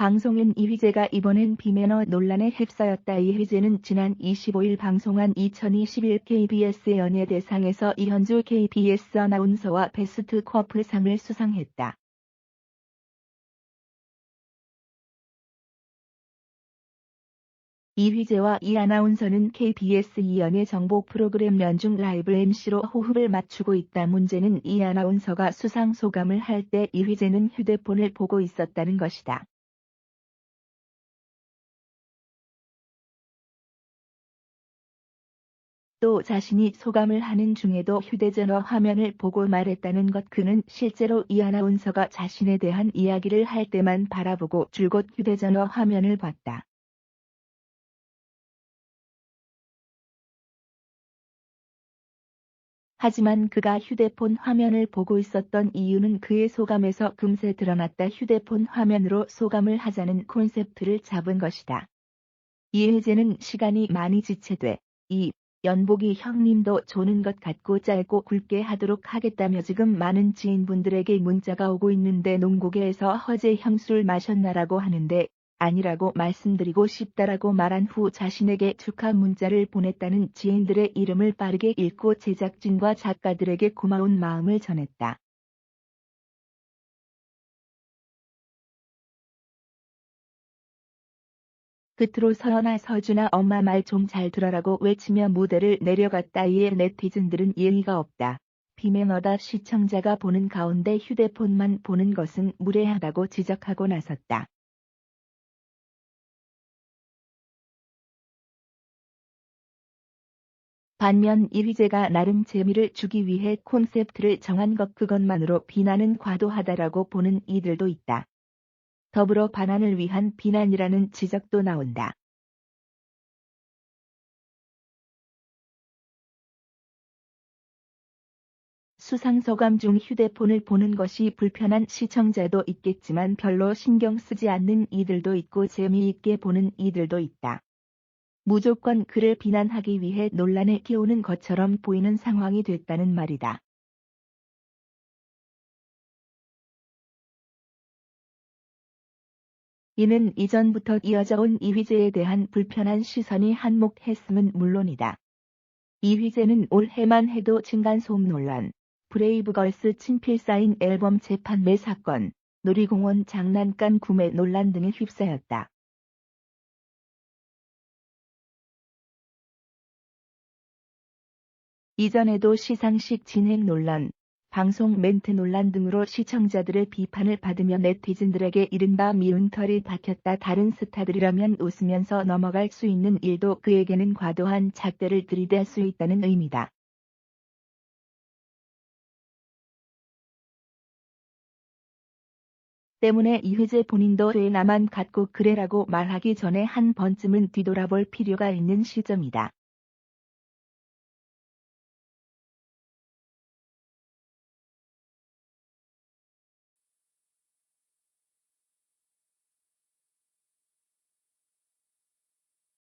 방송인 이휘재가 이번엔 비매너 논란에 휩싸였다. 이휘재는 지난 25일 방송한 2021 KBS 연예대상에서 이현주 KBS 아나운서와 베스트 커플상을 수상했다. 이휘재와 이 아나운서는 KBS 이연예 정보 프로그램 연중 라이브 MC로 호흡을 맞추고 있다. 문제는 이 아나운서가 수상 소감을 할 때 이휘재는 휴대폰을 보고 있었다는 것이다. 또 자신이 소감을 하는 중에도 휴대전화 화면을 보고 말했다는 것 그는 실제로 이 아나운서가 자신에 대한 이야기를 할 때만 바라보고 줄곧 휴대전화 화면을 봤다. 하지만 그가 휴대폰 화면을 보고 있었던 이유는 그의 소감에서 금세 드러났다. 휴대폰 화면으로 소감을 하자는 콘셉트를 잡은 것이다. 이혜재는 시간이 많이 지체돼 이 연복이 형님도 조는 것 같고 짧고 굵게 하도록 하겠다며 지금 많은 지인분들에게 문자가 오고 있는데 농고개에서 허재 형술 마셨나라고 하는데 아니라고 말씀드리고 싶다라고 말한 후 자신에게 축하 문자를 보냈다는 지인들의 이름을 빠르게 읽고 제작진과 작가들에게 고마운 마음을 전했다. 끝으로 서연아 서준아 엄마 말 좀 잘 들어라고 외치며 무대를 내려갔다. 이에 네티즌들은 예의가 없다. 비매너다 시청자가 보는 가운데 휴대폰만 보는 것은 무례하다고 지적하고 나섰다. 반면 이휘재가 나름 재미를 주기 위해 콘셉트를 정한 것 그것만으로 비난은 과도하다라고 보는 이들도 있다. 더불어 반환을 위한 비난이라는 지적도 나온다. 수상소감 중 휴대폰을 보는 것이 불편한 시청자도 있겠지만 별로 신경 쓰지 않는 이들도 있고 재미있게 보는 이들도 있다. 무조건 그를 비난하기 위해 논란에 끼우는 것처럼 보이는 상황이 됐다는 말이다. 이는 이전부터 이어져 온 이휘재에 대한 불편한 시선이 한몫했음은 물론이다. 이휘재는 올해만 해도 층간소음 논란, 브레이브걸스 친필 사인 앨범 재판매 사건, 놀이공원 장난감 구매 논란 등에 휩싸였다. 이전에도 시상식 진행 논란, 방송 멘트 논란 등으로 시청자들의 비판을 받으며 네티즌들에게 이른바 미운 털이 박혔다. 다른 스타들이라면 웃으면서 넘어갈 수 있는 일도 그에게는 과도한 잣대를 들이댈 수 있다는 의미다. 때문에 이회재 본인도 왜 나만 갖고 그래라고 말하기 전에 한 번쯤은 뒤돌아볼 필요가 있는 시점이다.